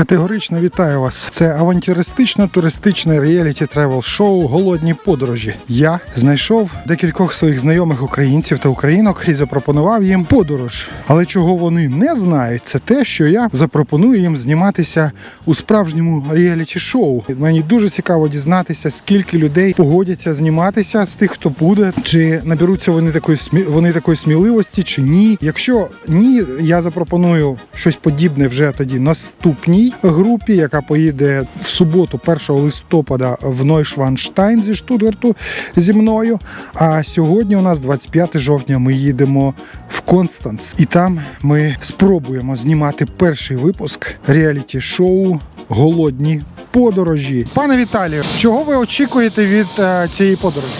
Категорично вітаю вас. Це авантюристично-туристичне реаліті тревел шоу Голодні подорожі. Я знайшов декількох своїх знайомих українців та українок і запропонував їм подорож. Але чого вони не знають, це те, що я запропоную їм зніматися у справжньому реаліті шоу. Мені дуже цікаво дізнатися, скільки людей погодяться зніматися з тих, хто буде, чи наберуться вони такої смі... вони такої сміливості, чи ні. Якщо ні, я запропоную щось подібне вже тоді наступній групі, яка поїде в суботу, 1 листопада в Нойшванштайн зі Штутгарту зі мною. А сьогодні у нас 25 жовтня. Ми їдемо в Констанц, і там ми спробуємо знімати перший випуск реаліті-шоу Голодні подорожі. Пане Віталію, чого ви очікуєте від е, цієї подорожі?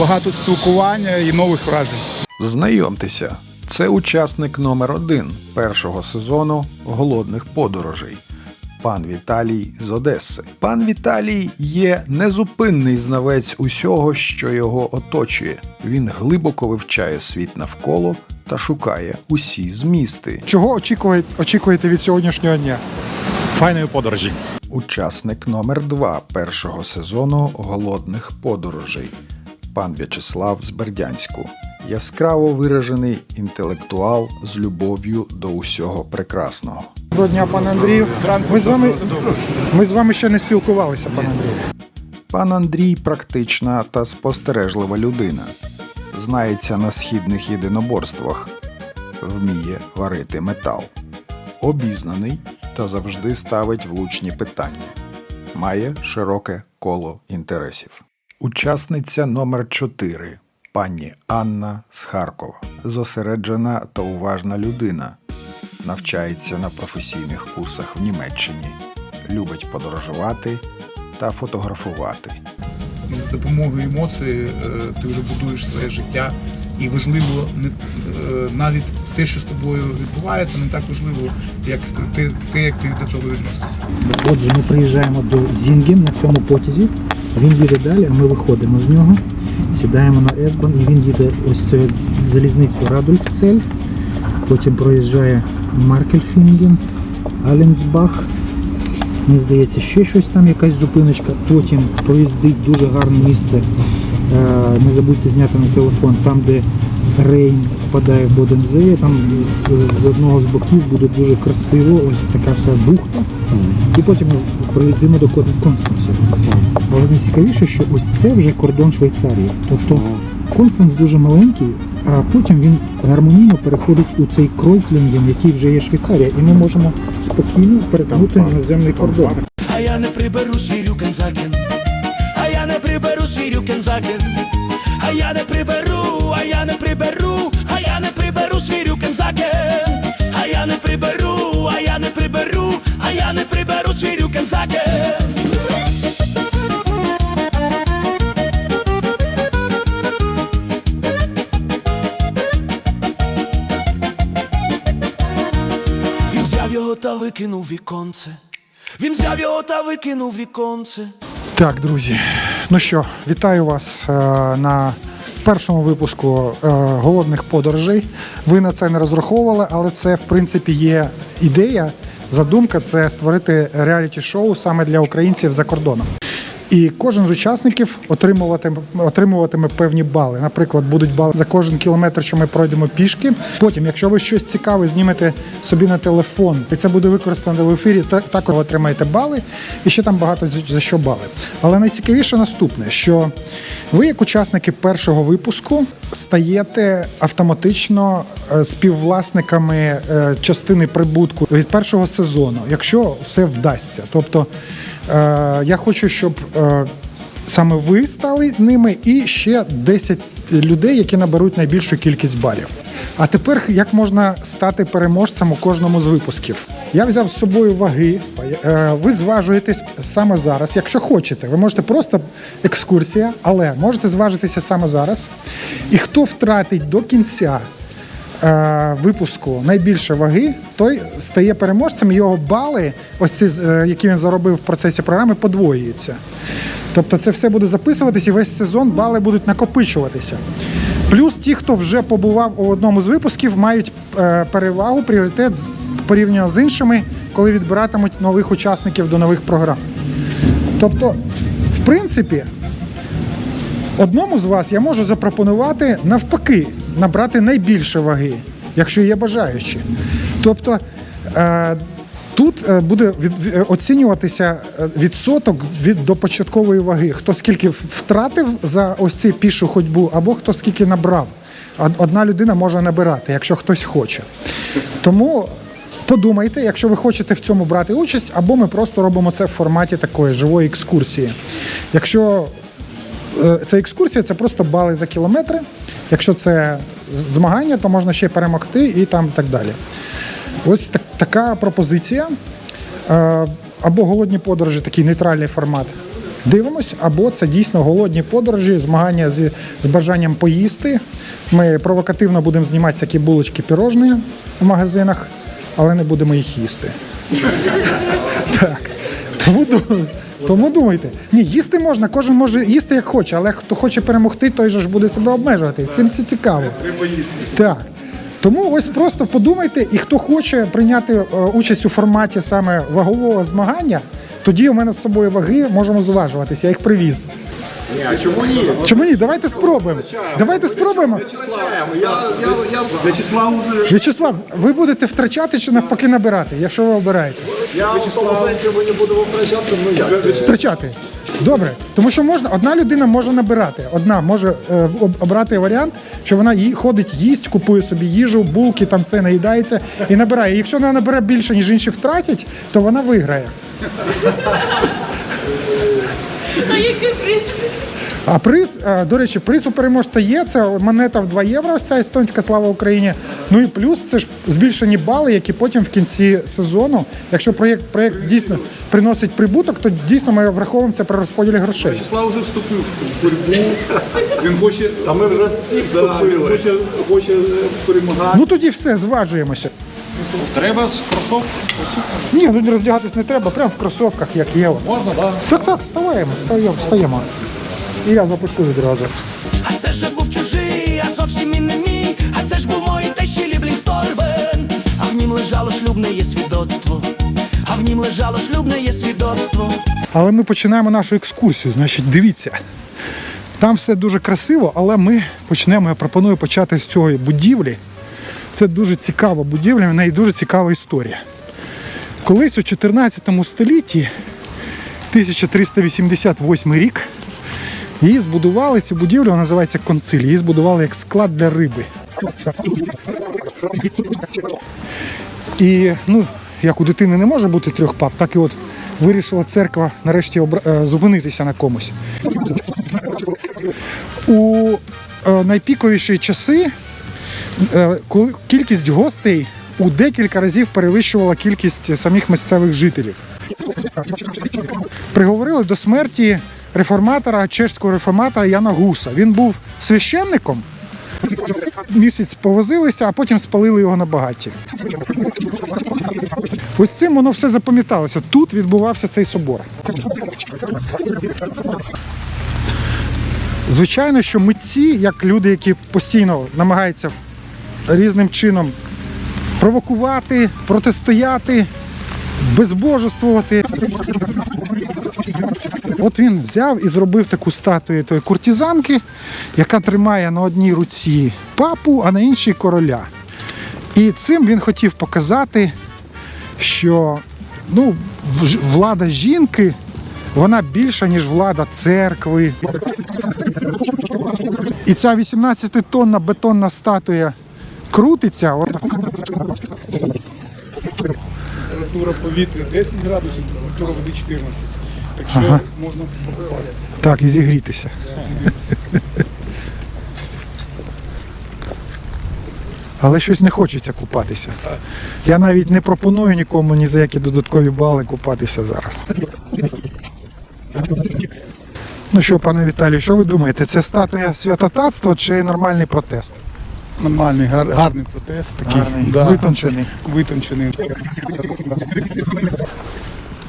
багато спілкування і нових вражень. Знайомтеся, це учасник номер один першого сезону голодних подорожей. Пан Віталій з Одеси. Пан Віталій є незупинний знавець усього, що його оточує. Він глибоко вивчає світ навколо та шукає усі змісти. Чого очікуєте, очікуєте від сьогоднішнього дня? Файної подорожі. Учасник номер два першого сезону голодних подорожей. Пан В'ячеслав з Бердянську. Яскраво виражений інтелектуал з любов'ю до усього прекрасного. Доброго дня, пане Андрію. Ми з вами ми з вами ще не спілкувалися, пане Андрію. Пан Андрій практична та спостережлива людина. Знається на східних єдиноборствах, вміє варити метал, обізнаний та завжди ставить влучні питання. Має широке коло інтересів. Учасниця номер 4 пані Анна з Харкова. Зосереджена та уважна людина. Навчається на професійних курсах в Німеччині. Любить подорожувати та фотографувати. І з допомогою емоцій е, ти вже будуєш своє життя. І важливо не е, навіть те, що з тобою відбувається, не так важливо, як ти, ти як ти до цього відносишся. Отже, ми приїжджаємо до Зінген на цьому потязі. Він їде далі, а ми виходимо з нього, сідаємо на Есбан і він їде ось цю залізницю Радольфцель. Потім проїжджає Маркельфінген, Аленсбах. Мені здається, ще щось там, якась зупиночка. Потім проїздить дуже гарне місце. Е, Не забудьте зняти на телефон, там, де Рейн впадає в Бодензеє, там з, з одного з боків буде дуже красиво, ось така вся бухта. І потім проїздимо до Кон- Констанцю. Але найцікавіше, що ось це вже кордон Швейцарії. Тобто Констанц дуже маленький, а потім він гармонійно переходить у цей Кройцлінген, який вже є Швейцарія, і ми можемо спокійно перетнути наземний кордон. А я не приберу свій рюкензакен, а я не приберу свій рюкензакен, а я не приберу, а я не приберу, а я не приберу свій рюкензакен, а я не приберу, а я не приберу, а я не приберу свій рюкензакен. Та викинув віконце. Він взяв його та викинув віконце. Так, друзі. Ну що, вітаю вас е, на першому випуску е, голодних подорожей. Ви на це не розраховували, але це в принципі є ідея. Задумка це створити реаліті-шоу саме для українців за кордоном. І кожен з учасників отримуватиме, отримуватиме певні бали. Наприклад, будуть бали за кожен кілометр, що ми пройдемо пішки. Потім, якщо ви щось цікаве знімете собі на телефон, і це буде використано в ефірі, то також отримаєте бали. І ще там багато за- що бали. Але найцікавіше наступне, що ви, як учасники першого випуску, стаєте автоматично е, співвласниками е, частини прибутку від першого сезону, якщо все вдасться. Тобто я хочу, щоб е, саме ви стали ними, і ще 10 людей, які наберуть найбільшу кількість балів. А тепер як можна стати переможцем у кожному з випусків? Я взяв з собою ваги. Е, Ви зважуєтесь саме зараз, якщо хочете. Ви можете просто екскурсія, але можете зважитися саме зараз. І хто втратить до кінця е, випуску найбільше ваги, той стає переможцем. Його бали, ось ці, е, які він заробив в процесі програми, подвоюються. Тобто це все буде записуватись і весь сезон бали будуть накопичуватися. Плюс ті, хто вже побував у одному з випусків, мають е, перевагу, пріоритет з- порівняно з іншими, коли відбиратимуть нових учасників до нових програм. Тобто, в принципі, одному з вас я можу запропонувати навпаки набрати найбільше ваги, якщо є бажаючі. Тобто е, тут е, буде від- оцінюватися е, відсоток від до початкової ваги. Хто скільки втратив за ось цю пішу ходьбу, або хто скільки набрав. Од- Одна людина може набирати, якщо хтось хоче. Тому подумайте, якщо ви хочете в цьому брати участь, або ми просто робимо це в форматі такої живої екскурсії. Якщо Е, Це екскурсія, це просто бали за кілометри. Якщо це змагання, то можна ще перемогти і там так далі. Ось так, така пропозиція. Е, Або голодні подорожі, такий нейтральний формат. Дивимось, або це дійсно голодні подорожі, змагання з, з бажанням поїсти. Ми провокативно будемо знімати всякі булочки пірожні в магазинах, але не будемо їх їсти. Так. Тому, тому думайте. Ні, їсти можна, кожен може їсти як хоче, але хто хоче перемогти, той же ж буде себе обмежувати. Цим це цікаво. Треба їсти. Так. Тому ось просто подумайте, і хто хоче прийняти е, участь у форматі саме вагового змагання, тоді у мене з собою ваги можемо зважуватися. Я їх привіз. Ні, а чому ні? Чому ні? Давайте спробуємо. Давайте спробуємо. Я, я, я, Вячеслав уже. В'ячеслав, ви будете втрачати чи навпаки набирати, якщо ви обираєте? Я в тому сенсі ми не будемо втрачати, ну як? Втрачати. Добре, тому що можна одна людина може набирати. Одна може е, об- обрати варіант, що вона ї, ходить, їсть, купує собі їжу, булки, там це наїдається і набирає. Якщо вона набере більше, ніж інші втратять, то вона виграє. А який приз? А приз, е, до речі, приз у переможця є. Це монета в 2 євро. Ось ця естонська слава Україні. Ну і плюс це ж збільшені бали, які потім в кінці сезону, якщо проєкт проєкт дійсно приносить прибуток, то дійсно ми враховуємо це при розподілі грошей. Вячеслав вже вступив в боротьбу. Він хоче, Та ми вже всі вступили. хоче, хоче перемагати. Ну тоді все, зважуємося. Треба з кросовки. Ні, ну роздягатись не треба, прямо в кросовках, як є. Можна, так? Так, так, вставаємо, встаємо, встаємо. І я запишу відразу. А це ж був чужий, а зовсім і не мій. А це ж був мої тещі Ліблінгсторбен. А в нім лежало шлюбне є свідоцтво. А в нім лежало шлюбне є свідоцтво. Але ми починаємо нашу екскурсію. Значить, дивіться. Там все дуже красиво, але ми почнемо. Я пропоную почати з цієї будівлі. Це дуже цікава будівля, в неї дуже цікава історія. Колись у 14 столітті, 1388 рік, її збудували, цю будівлю вона називається конциль. Її збудували як склад для риби. І ну, як у дитини не може бути трьох пап, так і от вирішила церква нарешті е, зупинитися на комусь. У е, найпіковіші часи е, кількість гостей у декілька разів перевищувала кількість самих місцевих жителів. Приговорили до смерті реформатора, чешського реформатора Яна Гуса. Він був священником. Місяць повозилися, а потім спалили його на багаті. Ось цим воно все запам'яталося. Тут відбувався цей собор. Звичайно, що митці, як люди, які постійно намагаються різним чином провокувати, протистояти, безбожествувати. От він взяв і зробив таку статую тої куртизанки, яка тримає на одній руці папу, а на іншій короля. І цим він хотів показати, що ну, влада жінки вона більша, ніж влада церкви. І ця 18-тонна бетонна статуя крутиться. От, Температура повітря 10 градусів, температура води 14. Так що можна покупатися. так, і зігрітися. Але щось не хочеться купатися. Я навіть не пропоную нікому ні за які додаткові бали купатися зараз. Ну що, пане Віталію, що ви думаєте? Це статуя святотатства чи нормальний протест? Нормальний, гар, гарний протест. Такий, да, Витончений. витончений.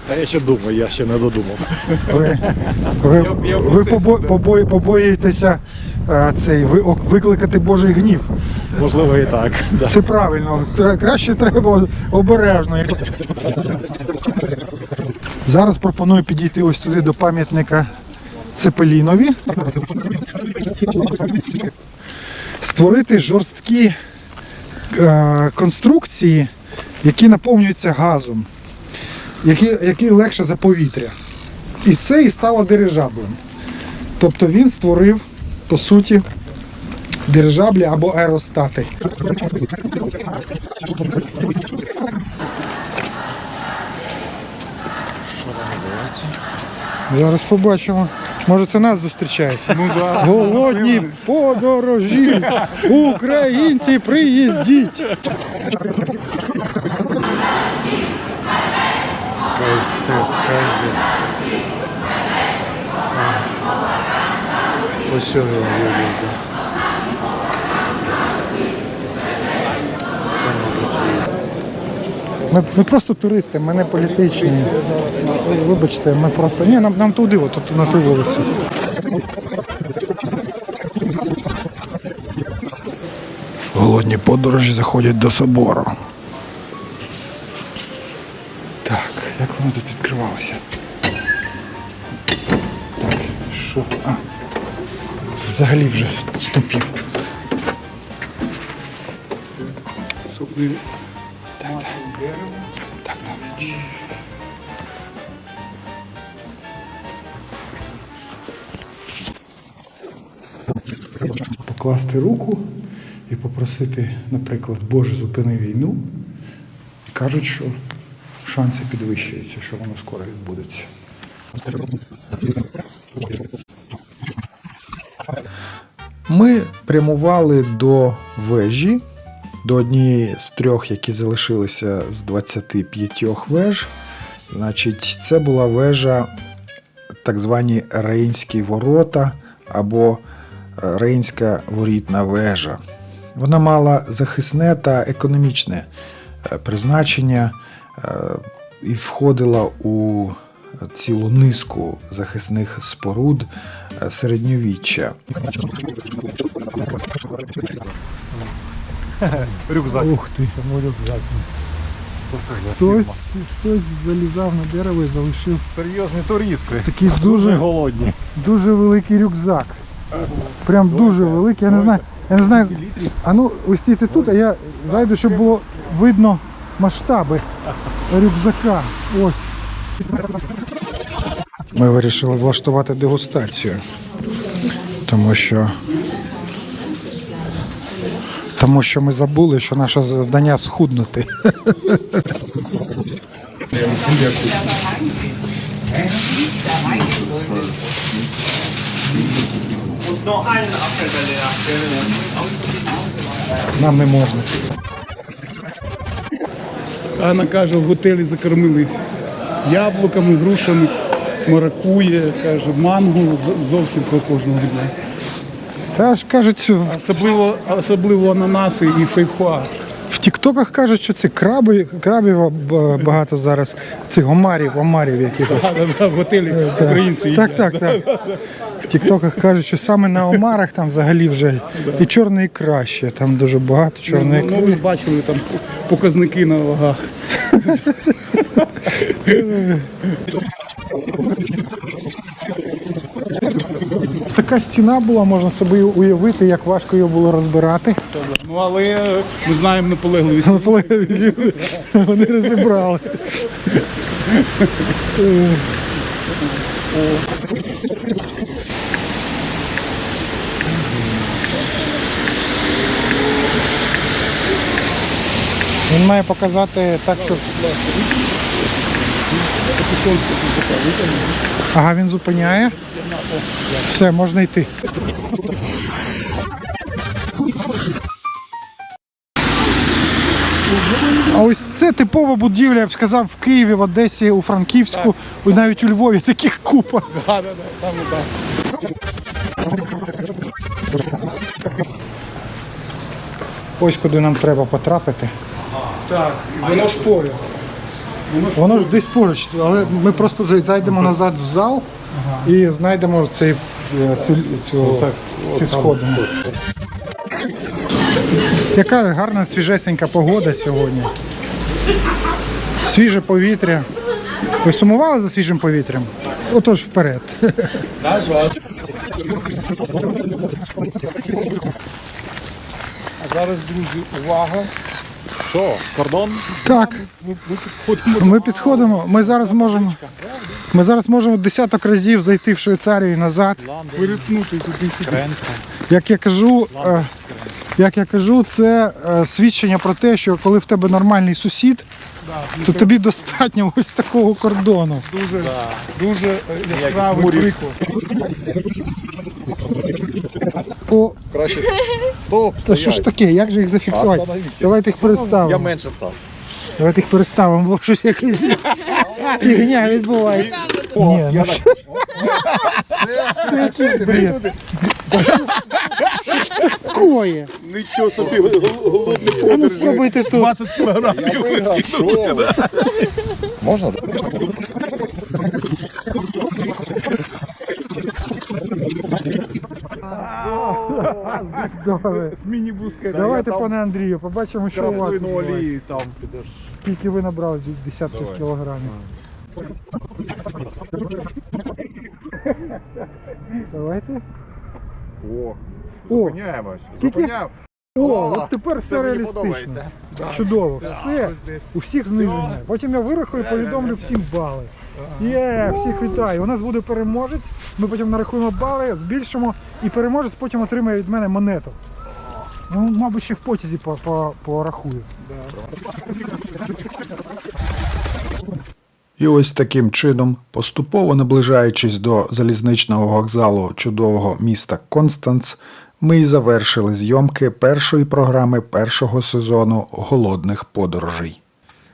Та я ще думаю, я ще не додумав. Ви, ви, ви побо, побо, побоюєтеся е, цей ви- викликати Божий гнів. Можливо, і так. Да. Це правильно. Краще треба обережно. Зараз пропоную підійти ось туди до пам'ятника Цепелінові. Створити жорсткі е, конструкції, які наповнюються газом, які, які легше за повітря. І це і стало дирижаблем. Тобто він створив, по суті, дирижаблі або аеростати. Зараз побачимо. Може це нас зустрічають. Ну да. Голодні подорожі! Українці, приїздіть! Ось це кайзе. Ось що він виглядає. Ми, ми просто туристи, ми не політичні. Вибачте, ми просто. Ні, нам, нам туди, от, от, на ту вулицю. Голодні подорожі заходять до собору. Так, як воно тут відкривалося? Так, що? А. Взагалі вже ступів. Покласти руку і попросити, наприклад, Боже, зупини війну. Кажуть, що шанси підвищуються, що воно скоро відбудеться. Ми прямували до вежі, до однієї з трьох, які залишилися з 25 веж. Значить, це була вежа, так звані Рейнські ворота або Рейнська ворітна вежа. Вона мала захисне та економічне е, призначення е, і входила у цілу низку захисних споруд е, середньовіччя. Рюкзак. Ух ти. Чому рюкзак? Хтось, хтось залізав на дерево і залишив Серйозні туристи. такий дуже, голодні. дуже великий рюкзак. Прям дуже великий. Я не знаю. Я не знаю. А ну, ось стійте тут, а я зайду, щоб було видно масштаби рюкзака. Ось. Ми вирішили влаштувати дегустацію. Тому що. Тому що ми забули, що наше завдання схуднути. Нам не можна. Анна каже, в готелі закормили яблуками, грушами, маракує, каже, манго зовсім про кожного дня. Та ж кажуть, в, Особливо, особливо ананаси і фейхоа. Тіктоках кажуть, що це краби, крабів багато зараз, цих омарів, омарів якихось. В готелі Так. українці так, так, так. В Тіктоках кажуть, що саме на омарах там взагалі вже і чорної ікра ще, там дуже багато чорної Ну, ну, ви ж бачили там показники на вагах. Така стіна була, можна собі уявити, як важко її було розбирати. Ну але е, ми знаємо наполегливість. Наполегливі люди, Вони розібрали. Він має показати так, щоб. Ага, він зупиняє. Все, можна йти. А ось це типова будівля, я б сказав, в Києві, в Одесі, у Франківську, і навіть у Львові таких купа. Так, так, так, саме так. Ось куди нам треба потрапити. Так, і воно ж поряд. Воно ж десь поруч, але ми просто зайдемо назад в зал і знайдемо цей е, цю, цю, ці сходини. Яка гарна свіжесенька погода сьогодні. Свіже повітря. Ви сумували за свіжим повітрям? Отож вперед. А зараз, друзі, увага. Що, кордон? Так, Ми, ми підходимо. ми підходимо. Ми зараз можемо. Ми зараз можемо десяток разів зайти в Швейцарію і назад. Перетнути туди Як я кажу, е, як я кажу, це е, свідчення про те, що коли в тебе нормальний сусід, то тобі достатньо ось такого кордону. Дуже, дуже яскравий приклад. О, Краще. Стоп, та що ж таке? Як же їх зафіксувати? Давайте їх Я менше став. Давайте їх переставимо, бо щось якесь фігня відбувається. Ні, ну що це якийсь бред. Що ж такое? Нічого собі голодний А ну спробуйте тут. 20 кілограм. Я виграв, що ви? Можна? Добре. Давайте, пане Андрію, побачимо, що у вас. Краплину відбувається. олії там підеш. Скільки ви набрали десятків кілограмів? Давайте. О, зупиняємось. Скільки? Зупиняємо. о, от тепер все мені реалістично. подобається. Чудово. Все. У всіх зниження. Потім я вирахую і повідомлю всім бали. Є, всіх вітаю. У нас буде переможець. Ми потім нарахуємо бали, збільшимо, і переможець потім отримає від мене монету. Ну, мабуть, ще в потязі по- по- порахую. І ось таким чином, поступово наближаючись до залізничного вокзалу чудового міста Констанц, ми й завершили зйомки першої програми першого сезону голодних подорожей.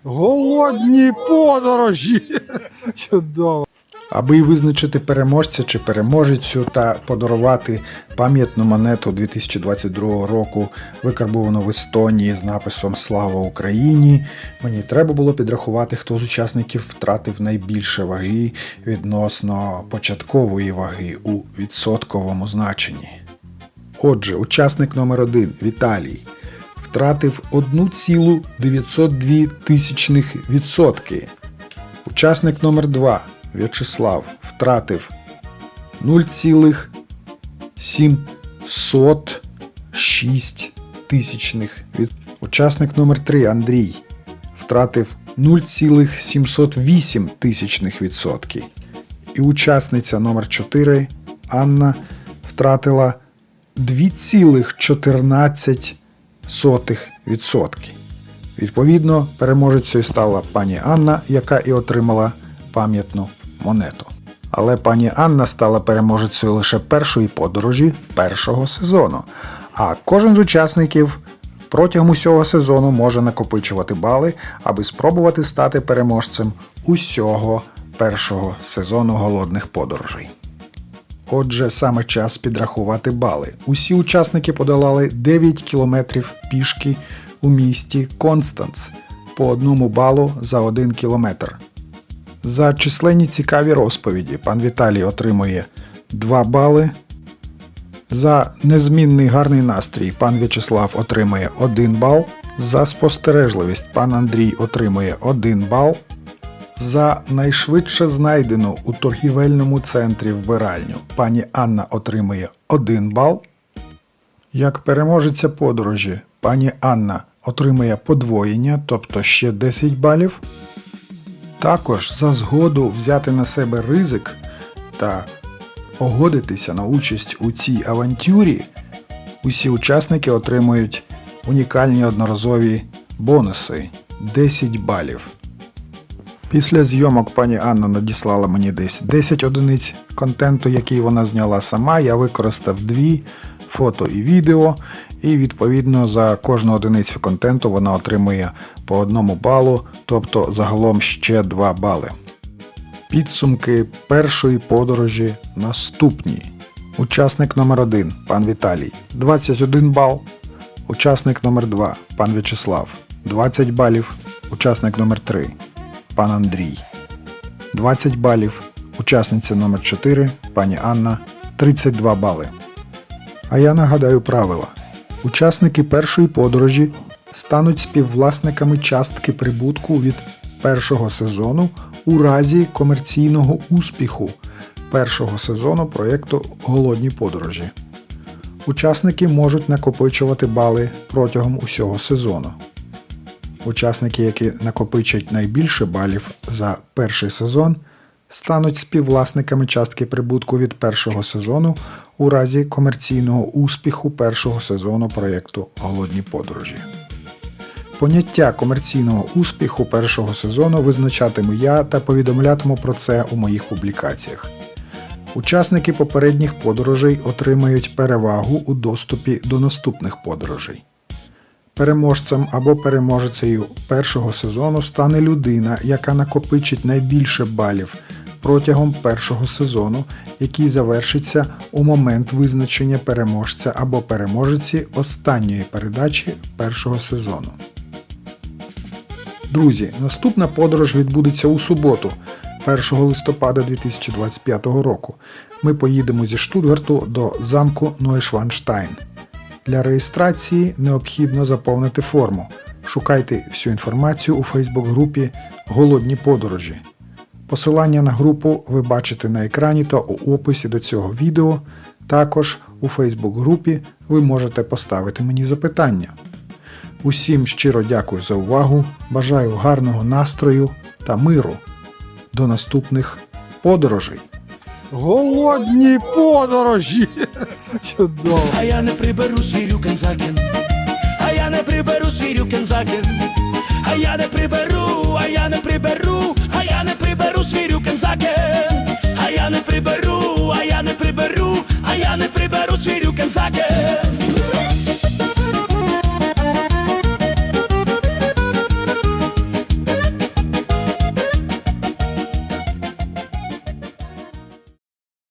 Голодні подорожі! Чудово! Аби визначити переможця чи переможецю та подарувати пам'ятну монету 2022 року, викарбовану в Естонії з написом Слава Україні, мені треба було підрахувати, хто з учасників втратив найбільше ваги відносно початкової ваги у відсотковому значенні. Отже, учасник номер 1 Віталій втратив 1,902 тисячних відсотки. Учасник номер 2 В'ячеслав втратив 0,706 тисячних учасник номер 3 Андрій втратив 0,708 тисячних відсотки. І учасниця номер 4 Анна втратила 2,14 відсотки. Відповідно, переможецею стала пані Анна, яка і отримала пам'ятну монету. Але пані Анна стала переможецею лише першої подорожі першого сезону. А кожен з учасників протягом усього сезону може накопичувати бали, аби спробувати стати переможцем усього першого сезону голодних подорожей. Отже, саме час підрахувати бали. Усі учасники подолали 9 кілометрів пішки у місті Констанц по одному балу за 1 кілометр. За численні цікаві розповіді пан Віталій отримує 2 бали. За незмінний гарний настрій пан В'ячеслав отримує 1 бал. За спостережливість пан Андрій отримує 1 бал. За найшвидше знайдену у торгівельному центрі вбиральню пані Анна отримує 1 бал. Як переможеця подорожі, пані Анна отримує подвоєння, тобто ще 10 балів. Також за згоду взяти на себе ризик та погодитися на участь у цій авантюрі, усі учасники отримують унікальні одноразові бонуси 10 балів. Після зйомок пані Анна надіслала мені десь 10 одиниць контенту, який вона зняла сама. Я використав дві фото і відео, і відповідно за кожну одиницю контенту вона отримує по одному балу, тобто загалом ще 2 бали. Підсумки першої подорожі наступні. Учасник номер 1 пан Віталій 21 бал. Учасник номер 2 пан В'ячеслав 20 балів. Учасник номер 3 пан Андрій 20 балів. Учасниця номер 4 пані Анна 32 бали. А я нагадаю правила. Учасники першої подорожі стануть співвласниками частки прибутку від першого сезону у разі комерційного успіху першого сезону проєкту Голодні подорожі. Учасники можуть накопичувати бали протягом усього сезону. Учасники, які накопичать найбільше балів за перший сезон, стануть співвласниками частки прибутку від першого сезону у разі комерційного успіху першого сезону проєкту Голодні подорожі. Поняття комерційного успіху першого сезону визначатиму я та повідомлятиму про це у моїх публікаціях. Учасники попередніх подорожей отримають перевагу у доступі до наступних подорожей. Переможцем або переможецею першого сезону стане людина, яка накопичить найбільше балів протягом першого сезону, який завершиться у момент визначення переможця або переможеці останньої передачі першого сезону. Друзі, наступна подорож відбудеться у суботу, 1 листопада 2025 року. Ми поїдемо зі Штутгарту до замку Нойшванштайн. Для реєстрації необхідно заповнити форму. Шукайте всю інформацію у Фейсбук-групі Голодні подорожі. Посилання на групу ви бачите на екрані та у описі до цього відео. Також у Фейсбук-групі ви можете поставити мені запитання. Усім щиро дякую за увагу. Бажаю гарного настрою та миру. До наступних подорожей! Голодні подорожі! Чудово! А я не приберу свій рюкензакен, а я не приберу свій рюкензакен, а я не приберу, а я не приберу, а я не приберу свій рюкензакен, а я не приберу, а я не приберу, а я не приберу свій рюкензакен.